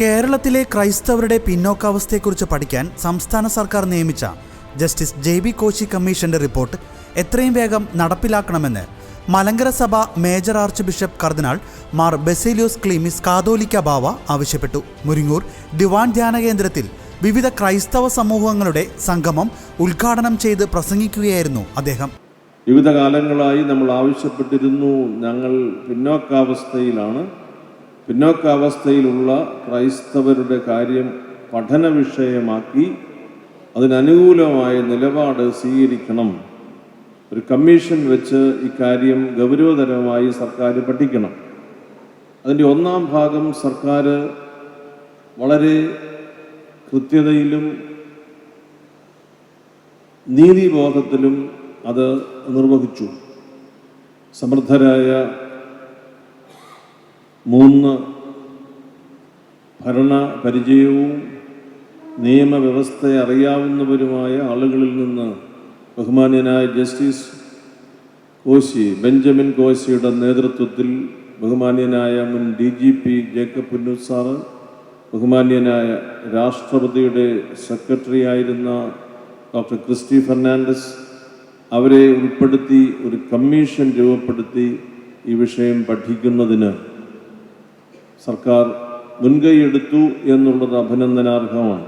കേരളത്തിലെ ക്രൈസ്തവരുടെ പിന്നോക്കാവസ്ഥയെക്കുറിച്ച് പഠിക്കാൻ സംസ്ഥാന സർക്കാർ നിയമിച്ച ജസ്റ്റിസ് ജെ ബി കോശി കമ്മീഷന്റെ റിപ്പോർട്ട് എത്രയും വേഗം നടപ്പിലാക്കണമെന്ന് മലങ്കര സഭ മേജർ ആർച്ച് ബിഷപ്പ് കർദിനാൾ മാർ ബെസേലിയോസ് ക്ലീമിസ് കാതോലിക്ക ബാവ ആവശ്യപ്പെട്ടു. മുരിങ്ങൂർ ദിവാൻ ധ്യാന കേന്ദ്രത്തിൽ വിവിധ ക്രൈസ്തവ സമൂഹങ്ങളുടെ സംഗമം ഉദ്ഘാടനം ചെയ്ത് പ്രസംഗിക്കുകയായിരുന്നു അദ്ദേഹം. വിവിധ കാലങ്ങളായി നമ്മൾ ആവശ്യപ്പെട്ടിരുന്നു. ഞങ്ങൾ പിന്നോക്കാവസ്ഥയിലാണ്. പിന്നോക്കാവസ്ഥയിലുള്ള ക്രൈസ്തവരുടെ കാര്യം പഠന വിഷയമാക്കി അതിനനുകൂലമായ നിലപാട് സ്വീകരിക്കണം. ഒരു കമ്മീഷൻ വെച്ച് ഇക്കാര്യം ഗൗരവതരമായി സർക്കാർ പഠിക്കണം. അതിന്റെ ഒന്നാം ഭാഗം സർക്കാർ വളരെ കൃത്യതയിലും നീതിബോധത്തിലും അത് നിർവഹിച്ചു. സമർത്ഥരായ മൂന്ന് ഭരണ പരിചയവും നിയമവ്യവസ്ഥയെ അറിയാവുന്നവരുമായ ആളുകളിൽ നിന്ന് ബഹുമാന്യനായ ജസ്റ്റിസ് കോശി ബെഞ്ചമിൻ കോശിയുടെ നേതൃത്വത്തിൽ ബഹുമാന്യനായ മുൻ D G P Jacob Punnoose sir ബഹുമാന്യനായ രാഷ്ട്രപതിയുടെ സെക്രട്ടറി ആയിരുന്ന ഡോക്ടർ ക്രിസ്റ്റി ഫെർണാണ്ടസ് അവരെ ഉൾപ്പെടുത്തി ഒരു കമ്മീഷൻ രൂപപ്പെടുത്തി ഈ വിഷയം പഠിക്കുന്നതിന്. സർക്കാർ മുൻകൈയെടുത്തു എന്നുള്ളത് അഭിനന്ദനാർഹമാണ്.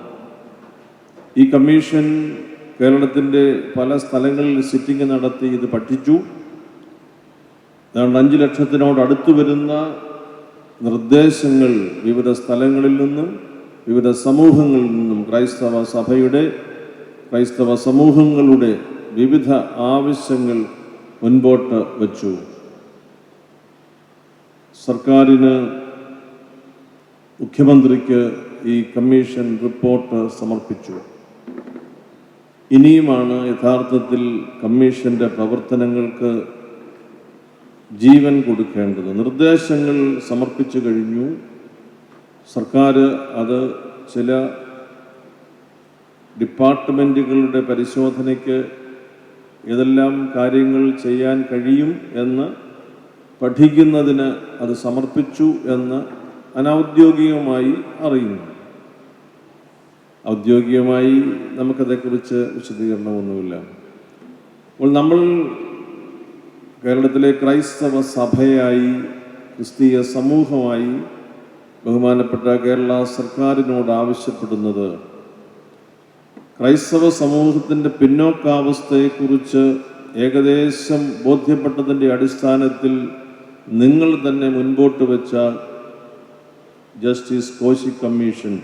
ഈ കമ്മീഷൻ കേരളത്തിന്റെ പല സ്ഥലങ്ങളിൽ സിറ്റിംഗ് നടത്തി ഇത് പഠിച്ചു. അഞ്ച് ലക്ഷത്തിനോട് അടുത്തു വരുന്ന നിർദ്ദേശങ്ങൾ വിവിധ സ്ഥലങ്ങളിൽ നിന്നും വിവിധ സമൂഹങ്ങളിൽ നിന്നും ക്രൈസ്തവ സഭയുടെ ക്രൈസ്തവ സമൂഹങ്ങളുടെ വിവിധ ആവശ്യങ്ങൾ മുൻപോട്ട് വച്ചു. സർക്കാരിന് മുഖ്യമന്ത്രിക്ക് ഈ കമ്മീഷൻ റിപ്പോർട്ട് സമർപ്പിച്ചു. ഇനിയുമാണ് യഥാർത്ഥത്തിൽ കമ്മീഷന്റെ പ്രവർത്തനങ്ങൾക്ക് ജീവൻ കൊടുക്കേണ്ടത്. നിർദ്ദേശങ്ങൾ സമർപ്പിച്ചു കഴിഞ്ഞു. സർക്കാർ അത് ചില ഡിപ്പാർട്ട്മെന്റുകളുടെ പരിശോധനയ്ക്ക് ഏതെല്ലാം കാര്യങ്ങൾ ചെയ്യാൻ കഴിയും എന്ന് പഠിക്കുന്നതിന് അത് സമർപ്പിച്ചു എന്ന് അനൗദ്യോഗികമായി അറിയുന്നു. ഔദ്യോഗികമായി നമുക്കതേക്കുറിച്ച് വിശദീകരണമൊന്നുമില്ല. അപ്പോൾ നമ്മൾ കേരളത്തിലെ ക്രൈസ്തവ സഭയായി ക്രിസ്തീയ സമൂഹമായി ബഹുമാനപ്പെട്ട കേരള സർക്കാരിനോട് ആവശ്യപ്പെടുന്നത് ക്രൈസ്തവ സമൂഹത്തിന്റെ പിന്നോക്കാവസ്ഥയെക്കുറിച്ച് ഏകദേശം ബോധ്യപ്പെട്ടതിന്റെ അടിസ്ഥാനത്തിൽ നിങ്ങൾ തന്നെ മുൻപോട്ട് വെച്ച ജസ്റ്റിസ് കോശി കമ്മീഷൻ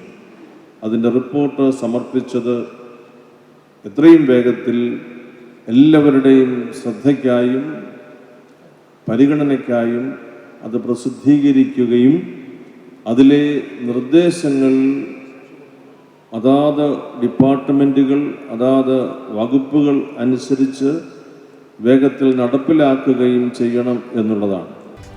അതിന്റെ റിപ്പോർട്ട് സമർപ്പിച്ചത് എത്രയും വേഗത്തിൽ എല്ലാവരുടെയും ശ്രദ്ധയ്ക്കായും പരിഗണനയ്ക്കായും അത് പ്രസിദ്ധീകരിക്കുകയും അതിലെ നിർദ്ദേശങ്ങൾ അതാത് ഡിപ്പാർട്ട്മെന്റുകൾ അതാത് വകുപ്പുകൾ അനുസരിച്ച് വേഗത്തിൽ നടപ്പിലാക്കുകയും ചെയ്യണം എന്നുള്ളതാണ്.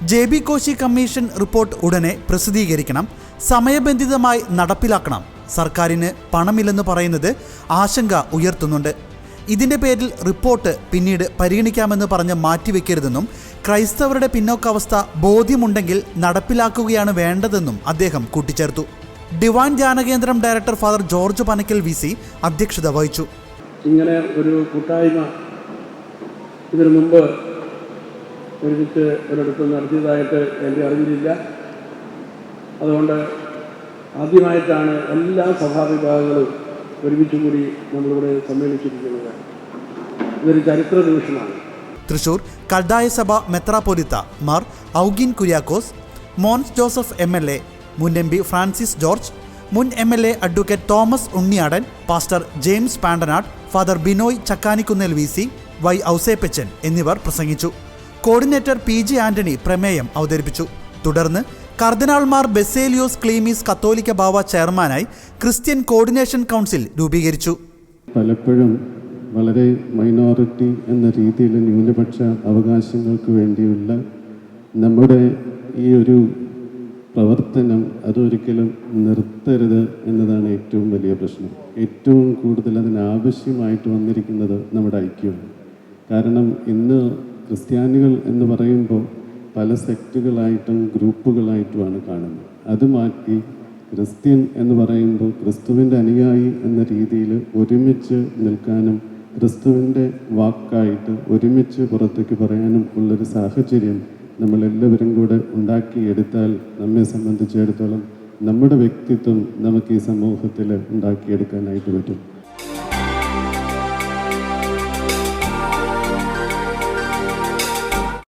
J B Koshy commission report ഉടനെ പ്രസിദ്ധീകരിക്കണം സമയബന്ധിതമായി നടപ്പിലാക്കണം. സർക്കാരിന് പണമില്ലെന്ന് പറയുന്നത് ആശങ്ക ഉയർത്തുന്നുണ്ട്. ഇതിന്റെ പേരിൽ റിപ്പോർട്ട് പിന്നീട് പരിഗണിക്കാമെന്ന് പറഞ്ഞ് മാറ്റിവെക്കരുതെന്നും ക്രൈസ്തവരുടെ പിന്നോക്കാവസ്ഥ ബോധ്യമുണ്ടെങ്കിൽ നടപ്പിലാക്കുകയാണ് വേണ്ടതെന്നും അദ്ദേഹം കൂട്ടിച്ചേർത്തു. Divine ധ്യാനകേന്ദ്രം director father George Panackal V C അധ്യക്ഷത വഹിച്ചു. ഇങ്ങനെ ഒരു കൂട്ടായ്മ ഇതിനു മുമ്പ് ഒരുമിച്ച് ഒരിടത്ത് നടത്തിയതായിട്ട് എന്റെ അറിവിലില്ല അതുകൊണ്ട് ആദ്യമായിട്ടാണ് എല്ലാ സഭാവിഭാഗങ്ങളും ഒരുമിച്ച് കൂടി നമ്മളിവിടെ സമ്മേളിച്ചിരിക്കുന്നത്. ഇതൊരു ചരിത്ര നിമിഷമാണ്. തൃശൂർ കൽദായ സഭ മെത്രാപൊലിത്ത Mar Aughin Kuriakose Mons Joseph M L A മുൻ എം പി ഫ്രാൻസിസ് ജോർജ് മുൻ M L A advocate Thomas Unniyadan pastor James Pandanad father Binoy Chakkanikunnel V C Y Ouseppachan എന്നിവർ പ്രസംഗിച്ചു. കോർഡിനേറ്റർ പി ജി ആന്റണി പ്രമേയം അവതരിപ്പിച്ചു. തുടർന്ന് കർദിനാൾമാർ ബെസേലിയോസ് ക്ലീമീസ് കത്തോലിക്ക ബാവ ചെയർമാനായി Christian coordination council രൂപീകരിച്ചു. പലപ്പോഴും വളരെ മൈനോറിറ്റി എന്ന രീതിയിൽ ന്യൂനപക്ഷ അവകാശങ്ങൾക്ക് വേണ്ടിയുള്ള നമ്മുടെ ഈ ഒരു പ്രവർത്തനം അതൊരിക്കലും നിർത്തരുത് എന്നതാണ് ഏറ്റവും വലിയ പ്രശ്നം. ഏറ്റവും കൂടുതൽ അതിനാവശ്യമായിട്ട് വന്നിരിക്കുന്നത് നമ്മുടെ ഐക്യമാണ്. കാരണം ഇന്ന് ക്രിസ്ത്യാനികൾ എന്ന് പറയുമ്പോൾ പല സെക്റ്റുകളായിട്ടും ഗ്രൂപ്പുകളായിട്ടുമാണ് കാണുന്നത്. അത് മാറ്റി ക്രിസ്ത്യൻ എന്ന് പറയുമ്പോൾ ക്രിസ്തുവിന്റെ അനുയായി എന്ന രീതിയിൽ ഒരുമിച്ച് നിൽക്കാനും ക്രിസ്തുവിന്റെ വാക്കായിട്ട് ഒരുമിച്ച് പുറത്തേക്ക് പറയാനും ഉള്ളൊരു സാഹചര്യം നമ്മളെല്ലാവരും കൂടെ ഉണ്ടാക്കിയെടുത്താൽ നമ്മെ സംബന്ധിച്ചിടത്തോളം നമ്മുടെ വ്യക്തിത്വം നമുക്ക് ഈ സമൂഹത്തിൽ ഉണ്ടാക്കിയെടുക്കാനായിട്ട് പറ്റും.